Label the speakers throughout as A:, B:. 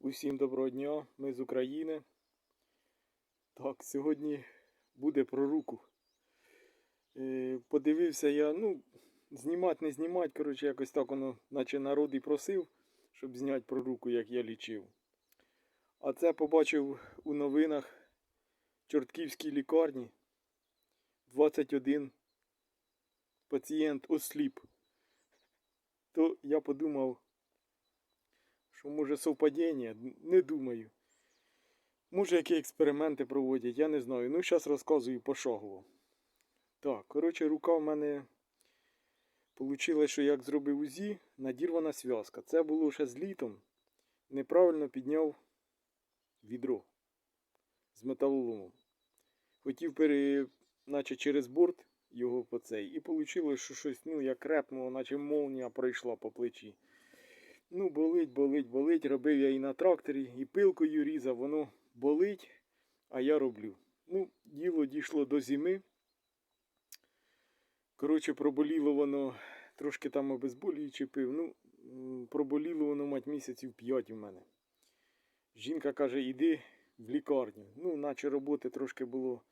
A: Усім доброго дня, ми з України. Так, сьогодні буде про руку. Е, Подивився я, ну, знімати, не знімати, коротше, якось так воно, наче народ і просив, щоб зняти про руку, як я лічив. А це побачив у новинах Чортківській лікарні 21 пацієнт осліп. То я подумав, що може совпадіння, не думаю. Може, які експерименти проводять, я не знаю. Ну, зараз розказую пошагово. Так, коротше, рука в мене вийшло, що як зробив УЗІ, надірвана зв'язка. Це було ще з літом. Неправильно підняв відро з металоломом. Хотів пере, наче через борт його по цей. І вийшло, що щось, ну, як репнуло, наче молнія пройшла по плечі. Ну, болить, болить, болить. Робив я і на тракторі, і пилкою різав, воно болить, а я роблю. Ну, діло дійшло до зими. Коротше, проболіло воно, трошки там обезболюючи пив. Ну, проболіло воно мать місяців 5 у мене. Жінка каже, іди в лікарню. Ну, наче роботи трошки було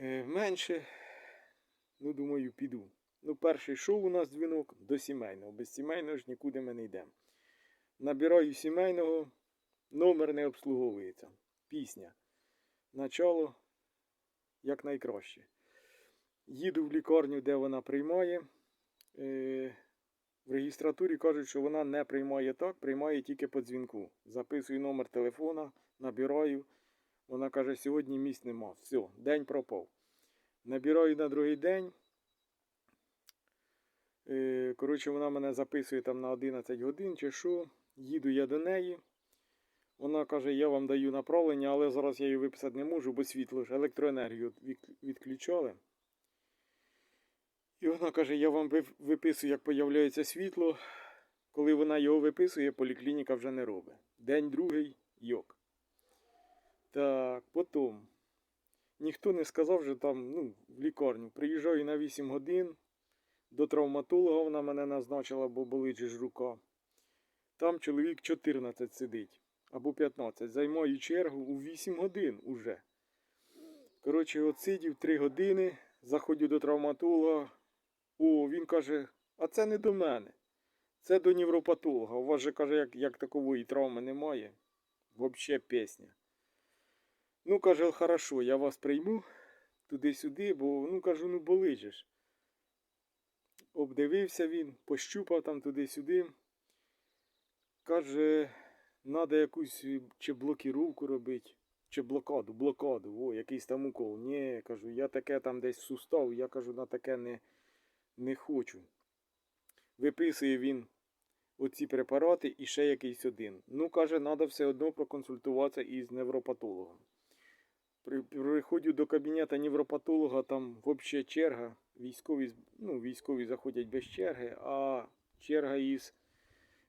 A: е, менше. Ну, думаю, піду. Ну, перший йшов у нас дзвінок до сімейного. Без сімейного ж нікуди ми не йдемо. Набираю сімейного, номер не обслуговується. Пісня. Начало як найкраще. Їду в лікарню, де вона приймає. Е, в регістратурі кажуть, що вона не приймає так, приймає тільки по дзвінку. Записую номер телефона, набираю. Вона каже, сьогодні місць нема. Все, день пропав. Набираю на другий день. Е, Коротше, вона мене записує там на 11 годин чи що. Їду я до неї. Вона каже, я вам даю направлення, але зараз я її виписати не можу, бо світло ж електроенергію відключали. І вона каже, я вам виписую, як появляється світло. Коли вона його виписує, поліклініка вже не робить. День другий йок. Так, потім. Ніхто не сказав, що там, ну, в лікарню. Приїжджаю на 8 годин. До травматолога вона мене назначила, бо болить ж рука. Там чоловік 14 сидить або 15. Займаю чергу у 8 годин уже. Коротше, от сидів 3 години, заходжу до травматолога. О, він каже, а це не до мене. Це до невропатолога. У вас же каже, як, як такової травми немає. Взагалі пісня. Ну, каже, хорошо, я вас прийму туди-сюди, бо ну кажу, ну болить. Обдивився він, пощупав там туди-сюди. Каже, треба якусь чи блокіровку робити, чи блокаду, блокаду, о, якийсь там укол. Ні, кажу, я таке там десь сустав, я кажу, на таке не, не хочу. Виписує він оці препарати і ще якийсь один. Ну, каже, треба все одно проконсультуватися із невропатологом. При, приходжу до кабінету невропатолога, там взагалі черга. Військові, ну, військові заходять без черги, а черга із.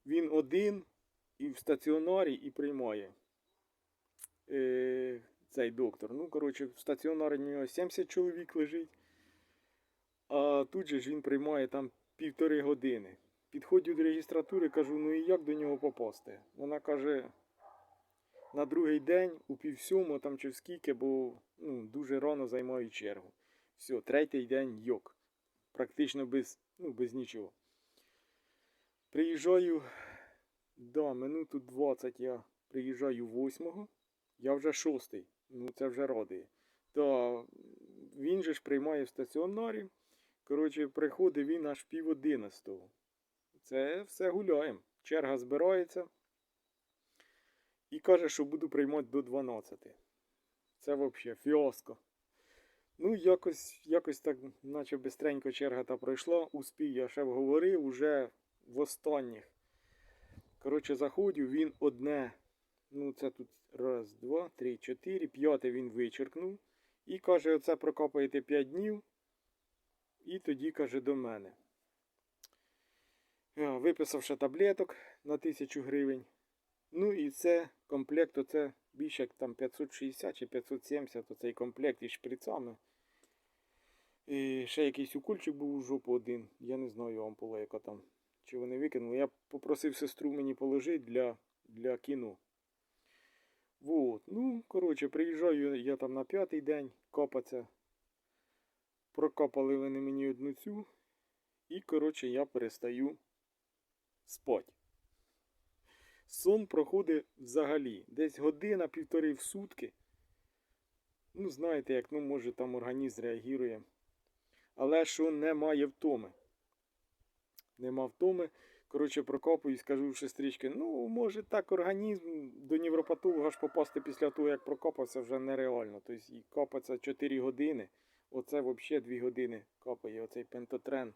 A: Він один і в стаціонарі і приймає е, цей доктор. Ну, коротше, в стаціонарі у нього 70 чоловік лежить. А тут же ж він приймає там півтори години. Підходжу до реєстратури, кажу, ну і як до нього попасти? Вона каже, на другий день у півсьому там чи скільки, бо ну, дуже рано займаю чергу. Все, третій день йок. Практично без, ну, без нічого. Приїжджаю, да, минуту 20 я приїжджаю восьмого, я вже шостий. Ну це вже радує. Та він же ж приймає в стаціонарі. Коротше, приходить він аж пів одинадцятого. Це все гуляємо. Черга збирається. І каже, що буду приймати до 12. Це взагалі фіаско. Ну, якось, якось так, наче бистренько черга та пройшла. Успів я ще вговорив уже в останніх. Коротше, заходжу, він одне. Ну, це тут раз, два, три, чотири, п'яте він вичеркнув. І каже, оце прокопаєте 5 днів. І тоді каже до мене. Я Виписав ще таблеток на 1000 гривень. Ну і це комплект, оце більше як там 560 чи 570 оцей комплект із шприцами. І ще якийсь укольчик був у жопу один. Я не знаю ампула, яка там. Чи вони викинули. Я попросив сестру мені положити для для кіно. Вот. Ну, коротше, приїжджаю я там на п'ятий день копаться. Прокопали вони мені одну цю. І, коротше, я перестаю спать. Сон проходить взагалі. Десь година-півтори в сутки. Ну, знаєте, як ну, може там організм реагує. Але що немає втоми. Нема втоми. Коротше, прокопуюсь, кажу в сестрички, ну, може так організм до невропатолога ж попасти після того, як прокопався, вже нереально. Тобто і копаться 4 години. Оце взагалі 2 години копає, оцей пентотрен.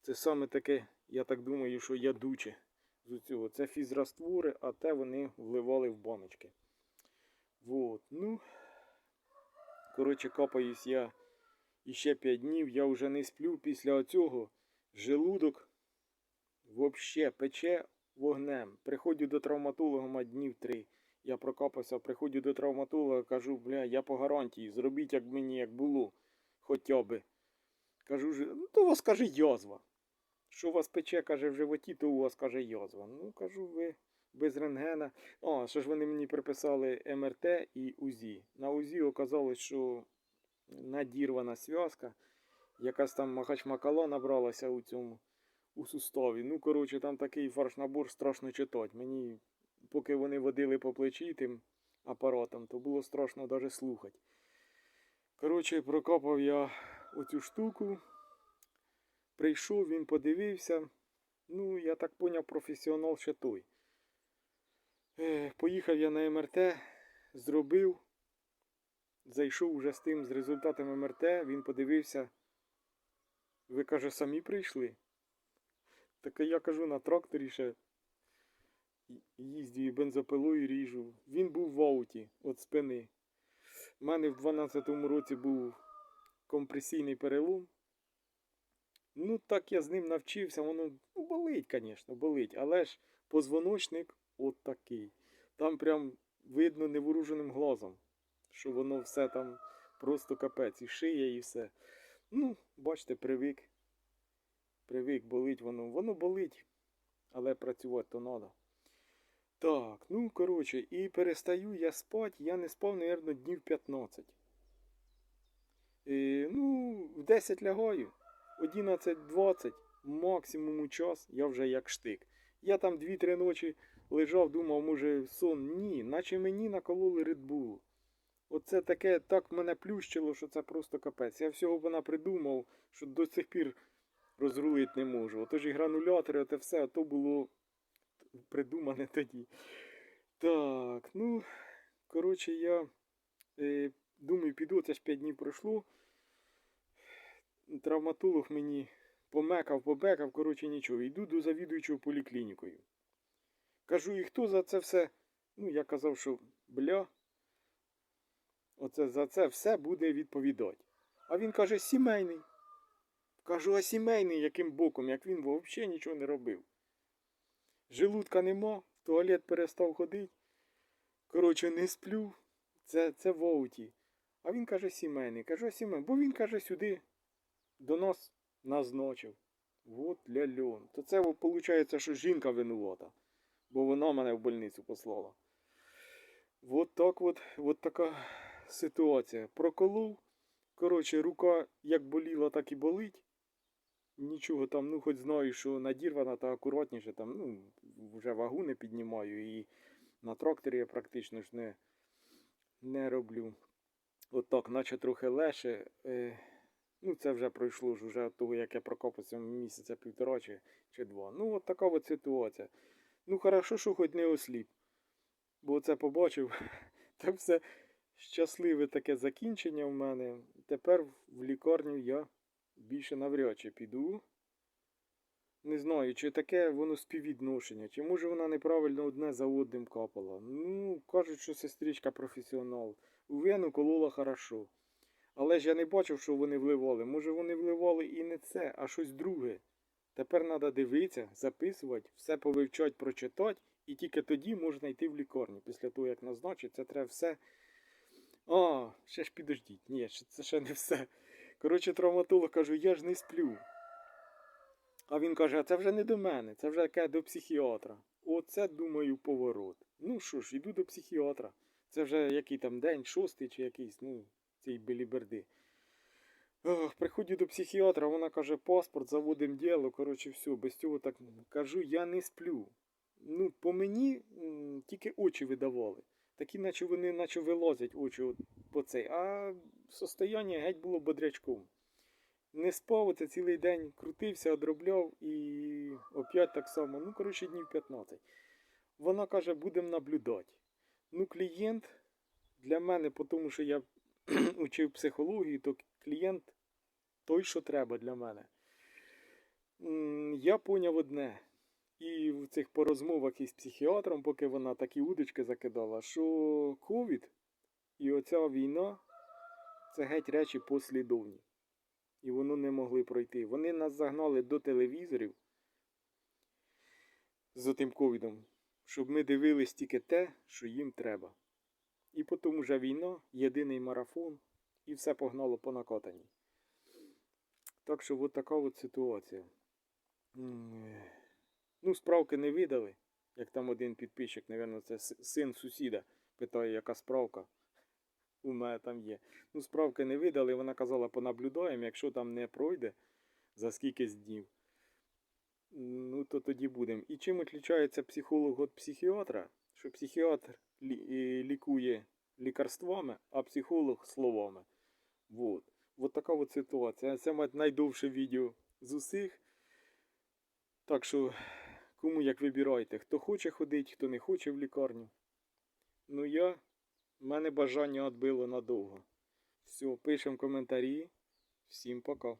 A: Це саме таке, я так думаю, що ядуче з цього. Це фізраствори, а те вони вливали в баночки. Вот. Ну, коротше, копаюсь я іще 5 днів, я вже не сплю після цього. Желудок вообще пече вогнем. Приходжу до травматолога ма днів 3. Я прокопався, приходжу до травматолога, кажу, бля, я по гарантії, зробіть як мені, як було, хоча би. Кажу, ну то вас каже язва. Що у вас пече, каже, в животі, то у вас каже язва. Ну, кажу, ви без рентгена. А, що ж вони мені приписали МРТ і УЗІ. На УЗІ оказалось, що надірвана зв'язка, якась там махач-макала набралася у цьому у суставі. Ну, коротше, там такий фарш-набор страшно читати. Мені, поки вони водили по плечі тим апаратом, то було страшно навіть слухати. Коротше, прокопав я оцю штуку. Прийшов, він подивився. Ну, я так поняв, професіонал ще той. Е, Поїхав я на МРТ, зробив. Зайшов вже з тим, з результатами МРТ, він подивився. Ви, каже, самі прийшли? Так я кажу на тракторі ще їздю і бензопилою ріжу. Він був в ауті від спини. У мене в 12-му році був компресійний перелом. Ну, так я з ним навчився, воно ну, болить, звісно, болить, але ж позвоночник от такий. Там прям видно невооруженим глазом, що воно все там просто капець, і шия, і все. Ну, бачите, привик. Привик, болить воно. Воно болить, але працювати то треба. Так, ну, коротше, і перестаю я спати, я не спав, мабуть, днів 15. І, ну, в 10 лягаю, 11-20, максимум час, я вже як штик. Я там 2-3 ночі лежав, думав, може сон. Ні, наче мені накололи Редбулу. Оце таке так мене плющило, що це просто капець. Я всього вона придумав, що до сих пір розрулити не можу. Отож і гранулятори, оте все, то було придумане тоді. Так, ну, коротше, я е, думаю, піду, це ж 5 днів пройшло. Травматолог мені помекав, побекав, коротше, нічого. Йду до завідуючого поліклінікою. Кажу, і хто за це все? Ну, я казав, що бля, оце за це все буде відповідати. А він каже, сімейний. Кажу, а сімейний яким боком, як він взагалі нічого не робив. Желудка нема, в туалет перестав ходити. Коротше, не сплю. Це, це в ауті. А він каже сімейний. Кажу, сімейний. Бо він каже сюди до нас назначив. Вот ляльон. То це виходить, що жінка винувата. Бо вона мене в больницю послала. Вот так от, от така ситуація. Проколов. Коротше, рука як боліла, так і болить. Нічого там, ну хоч знаю, що надірвана та акуратніше там, ну, вже вагу не піднімаю і на тракторі я практично ж не, не роблю. От так, наче трохи легше. Е, ну, це вже пройшло ж від того, як я прокопався місяця півтора чи, чи два. Ну, от така от ситуація. Ну, хорошо, що хоч не осліп. Бо це побачив. Так все щасливе таке закінчення в мене. Тепер в лікарню я більше навряд чи піду. Не знаю, чи таке воно співвідношення, чи може вона неправильно одне за одним капала. Ну, кажуть, що сестричка професіонал. У вену колола хорошо. Але ж я не бачив, що вони вливали. Може вони вливали і не це, а щось друге. Тепер треба дивитися, записувати, все повивчати, прочитати, і тільки тоді можна йти в лікарню. Після того, як назначить, це треба все. А, ще ж підождіть. Ні, це ще не все. Коротше, травматолог кажу, я ж не сплю. А він каже, а це вже не до мене, це вже яке до психіатра. Оце, думаю, поворот. Ну що ж, іду до психіатра. Це вже який там день, шостий чи якийсь, ну, цієї беліберди. Ох, приходжу до психіатра, вона каже, паспорт, заводимо діло, коротше, все, без цього так кажу, я не сплю. Ну, по мені тільки очі видавали. Такі, наче вони наче вилазять очі от по цей. А состояння геть було бодрячком. Не спав, оце цілий день крутився, одробляв і опять так само. Ну, коротше, днів 15. Вона каже, будемо наблюдати. Ну, клієнт для мене, тому що я учив психологію, то клієнт той, що треба для мене. Я поняв одне. І в цих порозмовах із психіатром, поки вона такі удочки закидала, що ковід і оця війна це геть речі послідовні. І воно не могли пройти. Вони нас загнали до телевізорів з тим ковідом, щоб ми дивились тільки те, що їм треба. І потім вже війна, єдиний марафон, і все погнало по накатанні. Так що от така от ситуація. Ну, справки не видали. Як там один підписчик, мабуть, це син сусіда, питає, яка справка. У мене там є. Ну, справки не видали, вона казала, понаблюдаємо, якщо там не пройде за скількись днів. Ну, то тоді будемо. І чим відрізняється психолог від психіатра? Що психіатр лікарствами, а психолог словами. Вот. Вот така от ситуація. Це мать найдовше відео з усіх. Так що, кому як вибирайте, хто хоче ходити, хто не хоче в лікарню. Ну я, в мене бажання відбило надовго. Все, пишемо коментарі. Всім пока.